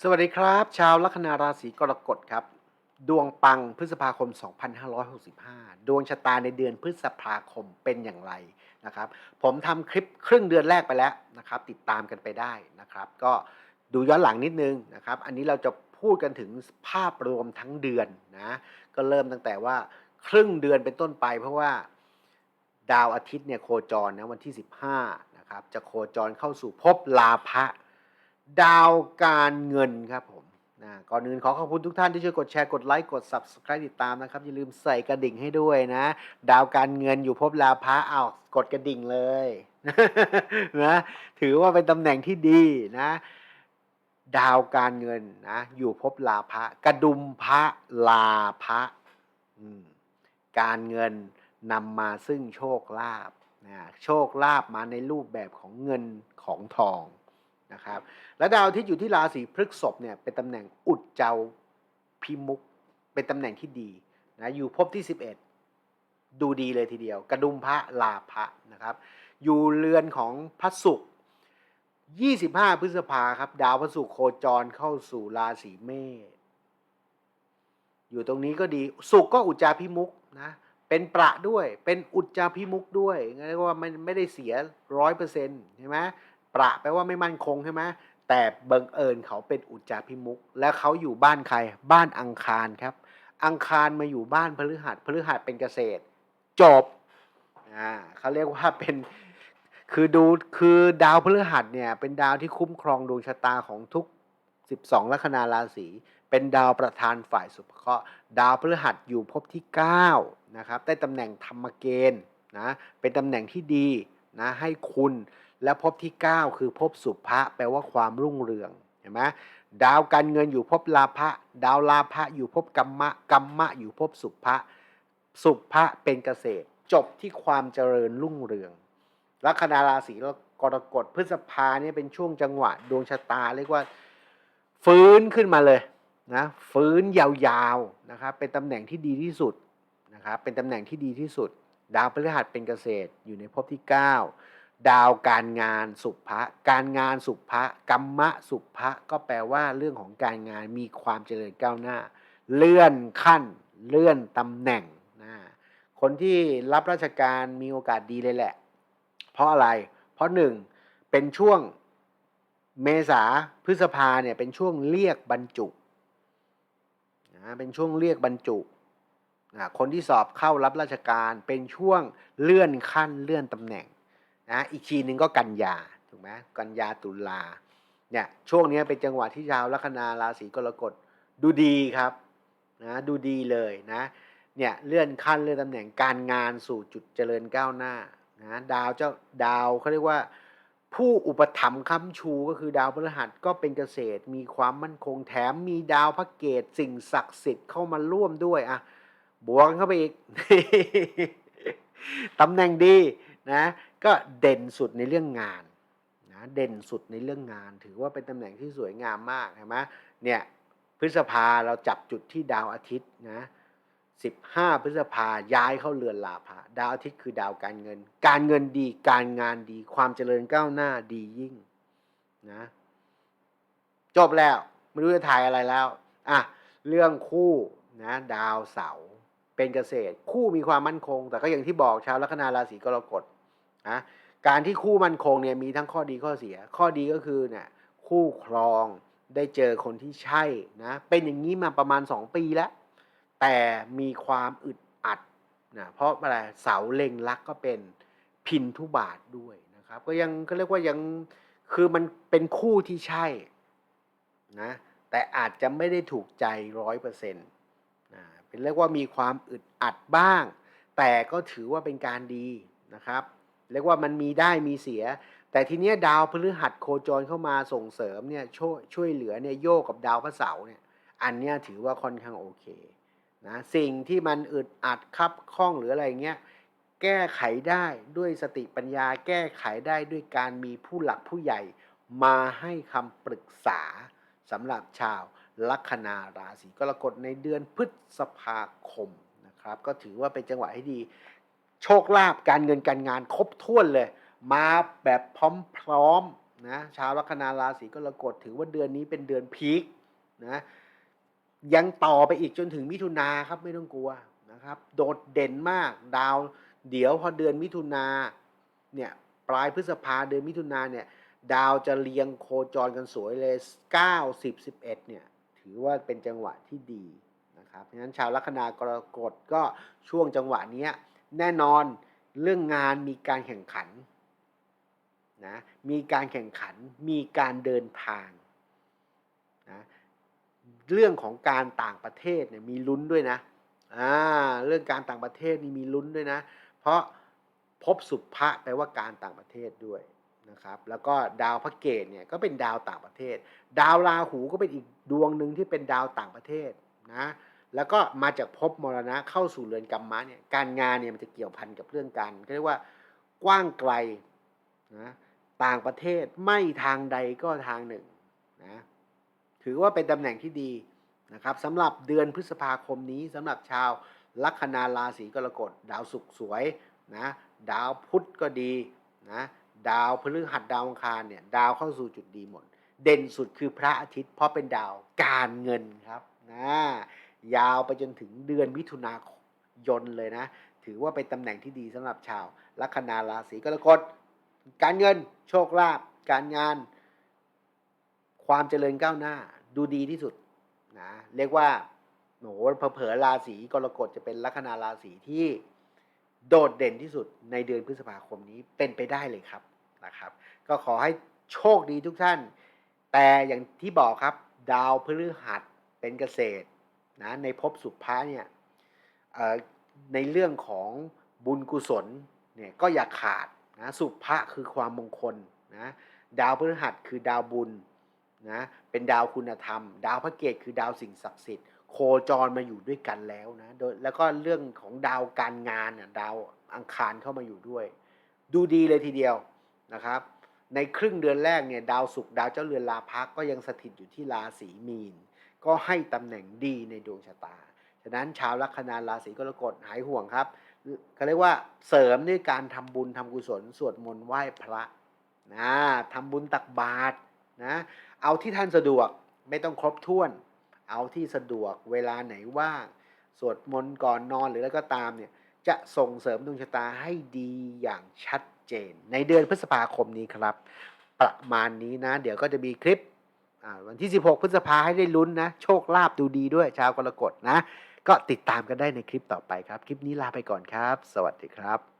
สวัสดีครับ ชาวลัคนาราศีกรกฎครับ ดวงปังพฤษภาคม 2565 ดวงชะตาในเดือนพฤษภาคมเป็นอย่างไรนะครับ ผมทำคลิปครึ่งเดือนแรกไปแล้วนะครับ ติดตามกันไปได้นะครับ ก็ดูย้อนหลังนิดนึงนะครับ อันนี้เราจะพูดกันถึงภาพรวมทั้งเดือนนะก็เริ่มตั้งแต่ว่าครึ่งเดือนเป็นต้นไป เพราะว่าดาวอาทิตย์เนี่ยโคจรนะวันที่ 15นะครับจะโคจรเข้าสู่ภพลาภะ ดาวการเงินครับผมนะก่อนอื่นขอขอบคุณทุกท่านที่ช่วยกดแชร์กดไลค์กด Subscribe ติดตามนะครับ อย่าลืมใส่กระดิ่งให้ด้วยนะ ดาวการเงินอยู่ภพลาภะเอากดกระดิ่งเลยนะถือว่าเป็นตำแหน่งที่ดีนะ ดาวการเงินนะอยู่ภพลาภะกระดุมพระลาภะการเงินนำมาซึ่งโชคลาภนะโชคลาภมาในรูปแบบของเงินของทอง นะครับ และดาวที่อยู่ที่ราศีพฤษภเนี่ยเป็นตำแหน่งอุดเจ้าพิมุก เป็นตำแหน่งที่ดีนะอยู่ภพที่ 11 ดูดีเลยทีเดียว กระดุมพระลาภะนะครับ อยู่เรือนของพระศุกร์25 พฤษภาครับ ดาวพระศุกร์โคจรเข้าสู่ราศีเมษอยู่ตรงนี้ก็ดีศุกร์ก็อุจจาพิมุกนะเป็นประด้วย เป็นอุจจาพิมุกด้วยงั้นเรียกว่ามันไม่ได้เสียร้อยเปอร์เซ็นต์ใช่ไหม ประแปลว่าไม่มั่นคงใช่ไหมแต่บังเอิญเขาเป็นอุจจาพิมุก และเขาอยู่บ้านใคร บ้านอังคารครับ อังคารมาอยู่บ้านพฤหัสพฤหัสเป็นเกษตร จบอ่าเขาเรียกว่าเป็นคือดูคือดาวพฤหัสเนี่ยเป็นดาวที่คุ้มครองดวงชะตาของทุก 12ลัคนาราศีเป็นดาวประธานฝ่ายสุภเคราะห์ดาวพฤหัสอยู่ภพที่9นะครับได้ตำแหน่งธรรมเกณฑ์นะเป็นตำแหน่งที่ดีนะให้คุณ และภพที่ 9 คือภพสุภะแปลว่าความรุ่งเรืองเห็นไหมดาวการเงินอยู่ภพลาภะดาวลาภะอยู่ภพกัมมะกัมมะอยู่ภพสุภะสุภะเป็นเกษตร จบที่ความเจริญรุ่งเรืองลัคนาราศีกรกฎพฤษภาเนี่ยเป็นช่วงจังหวะดวงชะตาเรียกว่า ฟื้นขึ้นมาเลยนะฟื้นยาวๆนะครับเป็นตำแหน่งที่ดีที่สุดนะครับเป็นตำแหน่งที่ดีที่สุด ดาวพฤหัสเป็นเกษตรอยู่ในภพที่ 9 ดาวการงานสุภะการงานสุภะกัมมะสุภะก็แปลว่าเรื่องของการงานมีความเจริญก้าวหน้า เลื่อนขั้น เลื่อนตำแหน่งนะคนที่รับราชการมีโอกาสดีเลยแหละ เพราะอะไร เพราะหนึ่งเป็นช่วงเมษาพฤษภาเนี่ยเป็นช่วงเรียกบรรจุนะเป็นช่วงเรียกบรรจุนะคนที่สอบเข้ารับราชการเป็นช่วงเลื่อนขั้นเลื่อนตำแหน่ง นะอีกทีหนึ่งก็กันยาถูกไหมกันยาตุลาเนี่ยช่วงนี้เป็นจังหวะที่ชาวลัคนาราศีกรกฎดูดีครับนะดูดีเลยนะเนี่ยเลื่อนขั้นเลื่อนตำแหน่งการงานสู่จุดเจริญก้าวหน้านะดาวเจ้าดาวเขาเรียกว่า ผู้อุปถัมภ์ค้ำชูก็คือดาวพฤหัสก็เป็นเกษตร มีความมั่นคงแถมมีดาวพระเกตสิ่งศักดิ์สิทธิ์เข้ามาร่วมด้วยอะบวกเข้าไปอีกตำแหน่งดี นะก็เด่นสุดในเรื่องงานนะเด่นสุดในเรื่องงาน ถือว่าเป็นตำแหน่งที่สวยงามมากเห็นไหมเนี่ยพฤษภาเราจับจุดที่ดาวอาทิตย์นะ15 พฤษภาย้ายเข้าเรือนลาภะดาวอาทิตย์คือดาวการเงิน การเงินดีการงานดี ความเจริญก้าวหน้าดียิ่งนะจบแล้ว ไม่รู้จะถ่ายอะไรแล้วอะเรื่องคู่นะดาวเสาร์ เป็นเกษตร คู่มีความมั่นคง แต่ก็อย่างที่บอกชาวลัคนาราศีกรกฎนะการที่คู่มั่นคงเนี่ยมีทั้งข้อดีข้อเสีย ข้อดีก็คือเนี่ยคู่ครองได้เจอคนที่ใช่นะเป็นอย่างนี้มาประมาณ 2 ปีแล้ว แต่มีความอึดอัดนะเพราะอะไรเสาเล็งลักก็เป็นพินทุบาทด้วยนะครับ ก็ยังก็เรียกว่ายังคือมันเป็นคู่ที่ใช่นะแต่อาจจะไม่ได้ถูกใจร้อยเปอร์เซ็นต์ เป็นเรียกว่ามีความอึดอัดบ้าง แต่ก็ถือว่าเป็นการดีนะครับเรียกว่ามันมีได้มีเสีย แต่ทีเนี้ยดาวพฤหัสโคจรเข้ามาส่งเสริมเนี่ยช่วยช่วยเหลือเนี่ยโยกกับดาวพระเสาร์เนี่ยอันเนี้ยถือว่าค่อนข้างโอเคนะสิ่งที่มันอึดอัดคับข้องหรืออะไรเงี้ยแก้ไขได้ด้วยสติปัญญา แก้ไขได้ด้วยการมีผู้หลักผู้ใหญ่ มาให้คำปรึกษาสำหรับชาว ลัคนาราศีกรกฎในเดือนพฤษภาคมนะครับ ก็ถือว่าเป็นจังหวะที่ดี โชคลาภการเงินการงานครบถ้วนเลย มาแบบพร้อมๆนะชาวลัคนาราศีกรกฎถือว่าเดือนนี้เป็นเดือนพีคนะยังต่อไปอีกจนถึงมิถุนาครับไม่ต้องกลัวนะครับ โดดเด่นมากดาว เดี๋ยวพอเดือนมิถุนาเนี่ยปลายพฤษภาเดือนมิถุนาเนี่ยดาวจะเรียงโคจรกันสวยเลย 9 10 11เนี่ย ถือว่าเป็นจังหวะที่ดีนะครับเพราะฉะนั้นชาวลัคนากรกฎก็ช่วงจังหวะนี้แน่นอนเรื่องงานมีการแข่งขันนะมีการแข่งขันมีการเดินทางนะเรื่องของการต่างประเทศเนี่ยมีลุ้นด้วยนะอ่าเรื่องการต่างประเทศนี่มีลุ้นด้วยนะ เพราะพบสุภะแปลว่าการต่างประเทศด้วย นะครับแล้วก็ดาวพระเกตเนี่ยก็เป็นดาวต่างประเทศ ดาวราหูก็เป็นอีกดวงหนึ่งที่เป็นดาวต่างประเทศนะแล้วก็มาจากภพมรณะเข้าสู่เรือนกรรมะเนี่ยการงานเนี่ยมันจะเกี่ยวพันกับเรื่องการเรียกว่ากว้างไกลนะต่างประเทศไม่ทางใดก็ทางหนึ่งนะถือว่าเป็นตำแหน่งที่ดีนะครับสำหรับเดือนพฤษภาคมนี้สำหรับชาวลัคนาราศีกรกฎดาวศุกร์สวยนะดาวพุธก็ดีนะ ดาวพฤหัสดาวอังคารเนี่ยดาวเข้าสู่จุดดีหมด เด่นสุดคือพระอาทิตย์ เพราะเป็นดาวการเงินครับนะยาวไปจนถึงเดือนมิถุนายนเลยนะ ถือว่าเป็นตำแหน่งที่ดีสำหรับชาวลัคนาราศีกรกฎการเงินโชคลาภการงาน ความเจริญก้าวหน้า ดูดีที่สุดนะเรียกว่าโหเผลอราศีกรกฎจะเป็นลัคนาราศีที่โดดเด่นที่สุดในเดือนพฤษภาคมนี้เป็นไปได้เลยครับ นะครับ ก็ขอให้โชคดีทุกท่าน แต่อย่างที่บอกครับ ดาวพฤหัสเป็นเกษตรนะในภพสุภะเนี่ยในเรื่องของบุญกุศลเนี่ยก็อย่าขาดนะสุภะคือความมงคลนะดาวพฤหัสคือดาวบุญนะเป็นดาวคุณธรรม ดาวพระเกตคือดาวสิ่งศักดิ์สิทธิ์โคจรมาอยู่ด้วยกันแล้วนะโดยแล้วก็เรื่องของดาวการงานน่ะดาวอังคารเข้ามาอยู่ด้วย ดูดีเลยทีเดียว นะครับ ในครึ่งเดือนแรกเนี่ยดาวศุกร์ดาวเจ้าเรือนลาพักก็ยังสถิตอยู่ที่ราศีมีน ก็ให้ตำแหน่งดีในดวงชะตา ฉะนั้นชาวลัคนาราศีกรกฎหายห่วงครับเขาเรียกว่าเสริมด้วยการทำบุญทำกุศล สวดมนต์ไหว้พระนะทำบุญตักบาตรนะเอาที่ท่านสะดวกไม่ต้องครบถ้วน เอาที่สะดวกเวลาไหนว่างสวดมนต์ก่อนนอนหรืออะไรก็ตามเนี่ย จะส่งเสริมดวงชะตาให้ดีอย่างชัดเจน ในเดือนพฤษภาคมนี้ครับ ประมาณนี้นะ เดี๋ยวก็จะมีคลิปวันที่ 16 พฤษภาให้ได้ลุ้นนะ โชคลาภดูดีด้วยชาวกรกฎนะ ก็ติดตามกันได้ในคลิปต่อไปครับ คลิปนี้ลาไปก่อนครับ สวัสดีครับ